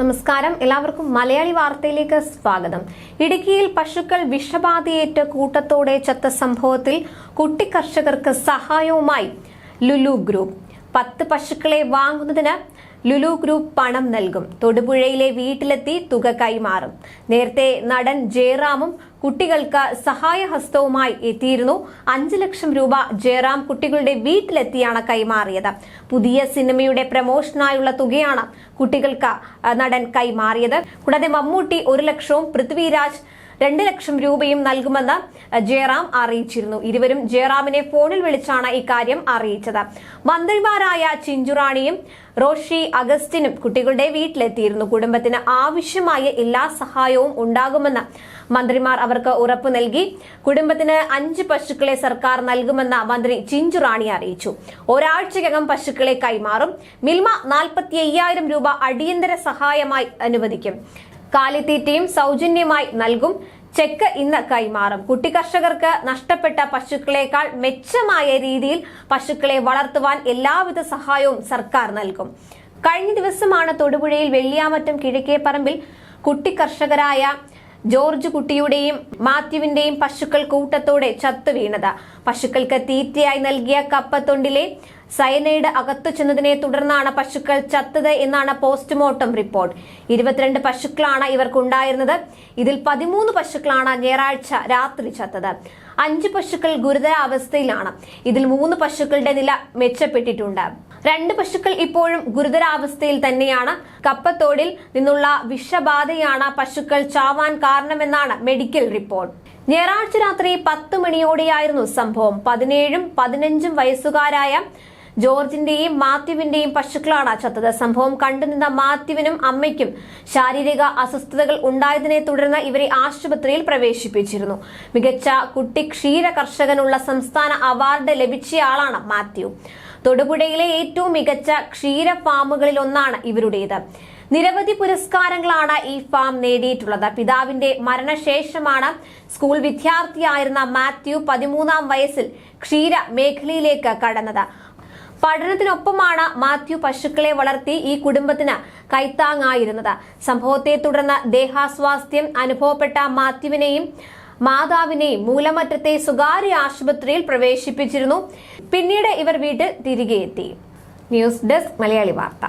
നമസ്കാരം. എല്ലാവർക്കും മലയാളി വാർത്തയിലേക്ക് സ്വാഗതം. ഇടുക്കിയിൽ പശുക്കൾ വിഷബാധയേറ്റ കൂട്ടത്തോടെ ചത്ത സംഭവത്തിൽ കുട്ടി കർഷകർക്ക് സഹായവുമായി ലുലു ഗ്രൂപ്പ്. പത്ത് പശുക്കളെ വാങ്ങുന്നതിന് ലുലു ഗ്രൂപ്പ് പണം നൽകും. തൊടുപുഴയിലെ വീട്ടിലെത്തി തുക കൈമാറും. നേരത്തെ നടൻ ജയറാമും കുട്ടികൾക്ക് സഹായഹസ്തവുമായി എത്തിയിരുന്നു. അഞ്ചു ലക്ഷം രൂപ ജയറാം കുട്ടികളുടെ വീട്ടിലെത്തിയാണ് കൈമാറിയത്. പുതിയ സിനിമയുടെ പ്രമോഷനായുള്ള തുകയാണ് കുട്ടികൾക്ക് നടൻ കൈമാറിയത്. കൂടാതെ മമ്മൂട്ടി ഒരു ലക്ഷവും പൃഥ്വിരാജ് രണ്ട് ലക്ഷം രൂപയും നൽകുമെന്ന് ജയറാം അറിയിച്ചിരുന്നു. ഇരുവരും ജയറാമിനെ ഫോണിൽ വിളിച്ചാണ് ഇക്കാര്യം അറിയിച്ചത്. മന്ത്രിമാരായ ചിഞ്ചുറാണിയും റോഷി അഗസ്റ്റിനും കുട്ടികളുടെ വീട്ടിലെത്തിയിരുന്നു. കുടുംബത്തിന് ആവശ്യമായ എല്ലാ സഹായവും ഉണ്ടാകുമെന്ന് മന്ത്രിമാർ അവർക്ക് ഉറപ്പ് നൽകി. കുടുംബത്തിന് അഞ്ച് പശുക്കളെ സർക്കാർ നൽകുമെന്ന് മന്ത്രി ചിഞ്ചുറാണി അറിയിച്ചു. ഒരാഴ്ചയ്ക്കകം പശുക്കളെ കൈമാറും. മിൽമ നാൽപ്പത്തി രൂപ അടിയന്തര സഹായമായി അനുവദിക്കും. കാലിത്തീറ്റയും സൗജന്യമായി നൽകും. ചെക്ക് ഇന്ന് കൈമാറും. കുട്ടി കർഷകർക്ക് നഷ്ടപ്പെട്ട പശുക്കളേക്കാൾ മെച്ചമായ രീതിയിൽ പശുക്കളെ വളർത്തുവാൻ എല്ലാവിധ സഹായവും സർക്കാർ നൽകും. കഴിഞ്ഞ ദിവസമാണ് തൊടുപുഴയിൽ വെള്ളിയാമറ്റം കിഴക്കേപ്പറമ്പിൽ കുട്ടി കർഷകരായ ജോർജ് കുട്ടിയുടെയും മാത്യുവിന്റെയും പശുക്കൾ കൂട്ടത്തോടെ ചത്തു വീണത്. പശുക്കൾക്ക് തീറ്റയായി നൽകിയ കപ്പത്തൊണ്ടിലെ സയനൈഡ് അകത്തു ചെന്നതിനെ തുടർന്നാണ് പശുക്കൾ ചത്തത് എന്നാണ് പോസ്റ്റ്മോർട്ടം റിപ്പോർട്ട്. ഇരുപത്തിരണ്ട് പശുക്കളാണ് ഇവർക്കുണ്ടായിരുന്നത്. ഇതിൽ പതിമൂന്ന് പശുക്കളാണ് ഞായറാഴ്ച രാത്രി ചത്തത്. അഞ്ച് പശുക്കൾ ഗുരുതരാവസ്ഥയിലാണ്. ഇതിൽ മൂന്ന് പശുക്കളുടെ നില മെച്ചപ്പെട്ടിട്ടുണ്ട്. രണ്ട് പശുക്കൾ ഇപ്പോഴും ഗുരുതരാവസ്ഥയിൽ തന്നെയാണ്. കപ്പത്തോടിൽ നിന്നുള്ള വിഷബാധയാണ് പശുക്കൾ ചാവാൻ കാരണമെന്നാണ് മെഡിക്കൽ റിപ്പോർട്ട്. ഞായറാഴ്ച രാത്രി പത്ത് മണിയോടെയായിരുന്നു സംഭവം. പതിനേഴും പതിനഞ്ചും വയസ്സുകാരായ ജോർജിന്റെയും മാത്യുവിന്റെയും പശുക്കളാണ് ചത്തത്. സംഭവം കണ്ടുനിന്ന മാത്യുവിനും അമ്മയ്ക്കും ശാരീരിക അസ്വസ്ഥതകൾ ഉണ്ടായതിനെ തുടർന്ന് ഇവരെ ആശുപത്രിയിൽ പ്രവേശിപ്പിച്ചിരുന്നു. മികച്ച കുട്ടി ക്ഷീര കർഷകനുള്ള സംസ്ഥാന അവാർഡ് ലഭിച്ചയാളാണ് മാത്യു. തൊടുപുഴയിലെ ഏറ്റവും മികച്ച ക്ഷീര ഫാമുകളിൽ ഒന്നാണ് ഇവരുടേത്. നിരവധി പുരസ്കാരങ്ങളാണ് ഈ ഫാം നേടിയിട്ടുള്ളത്. പിതാവിന്റെ മരണശേഷമാണ് സ്കൂൾ വിദ്യാർത്ഥിയായിരുന്ന മാത്യു പതിമൂന്നാം വയസ്സിൽ ക്ഷീര മേഖലയിലേക്ക് കടന്നത്. പഠനത്തിനൊപ്പമാണ് മാത്യു പശുക്കളെ വളർത്തി ഈ കുടുംബത്തിന് കൈത്താങ്ങായിരുന്നത്. സംഭവത്തെ തുടർന്ന് ദേഹാസ്വാസ്ഥ്യം അനുഭവപ്പെട്ട മാത്യുവിനെയും മാതാവിനെയും മൂലമറ്റത്തെ സ്വകാര്യ ആശുപത്രിയിൽ പ്രവേശിപ്പിച്ചിരുന്നു. പിന്നീട് ഇവർ വീട്ടിൽ തിരികെ എത്തി ന്യൂസ് ഡെസ്ക് മലയാളി വാർത്ത.